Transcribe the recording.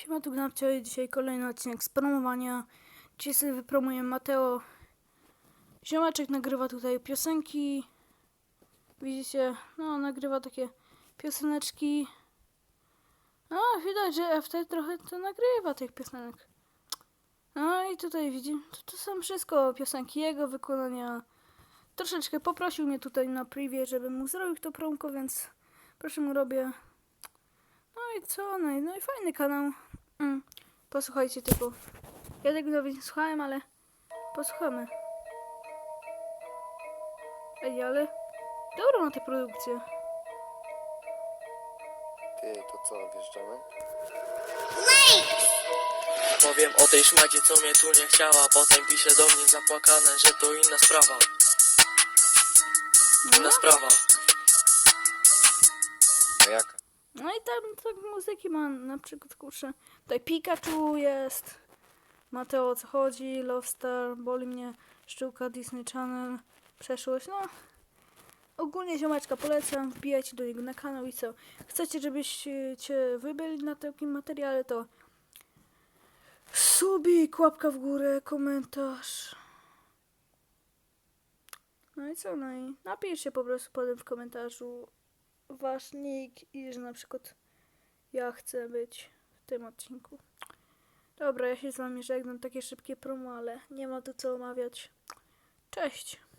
Siema, tu Gnapcio i dzisiaj kolejny odcinek z promowania. Dzisiaj sobie wypromuję Mateo. Ziomeczek nagrywa tutaj piosenki. Widzicie, no nagrywa takie pioseneczki. No, widać, że FT trochę to nagrywa tych piosenek. No i tutaj widzi, to, to są wszystko piosenki jego wykonania. Troszeczkę poprosił mnie tutaj na privie, żebym mu zrobił to promko, więc proszę mu robię. No i co? No i, no i fajny kanał. Mm. Posłuchajcie tylko. Ja tego nawet nie słuchałem, ale posłuchamy. Ej, ale dobra ma te produkcje. Ty, to co, wjeżdżamy? Powiem o tej szmacie, co mnie tu nie chciała Potem pisze do mnie zapłakane, że to inna sprawa Inna sprawa A jaka? No i tam tak muzyki ma na przykład kurczę. Tutaj Pikachu jest. Mateo o co chodzi, Love Star, boli mnie sztuka Disney Channel, przeszłość, no. Ogólnie ziomeczka polecam, wbijajcie do niego na kanał i co. Chcecie, żebyście wy byli na takim materiale, to subik, łapka w górę, komentarz. No i co, no i napiszcie po prostu potem w komentarzu wasz nick i że na przykład ja chcę być w tym odcinku. Dobra, ja się z wami żegnam, takie szybkie promo, ale nie ma tu co omawiać. Cześć!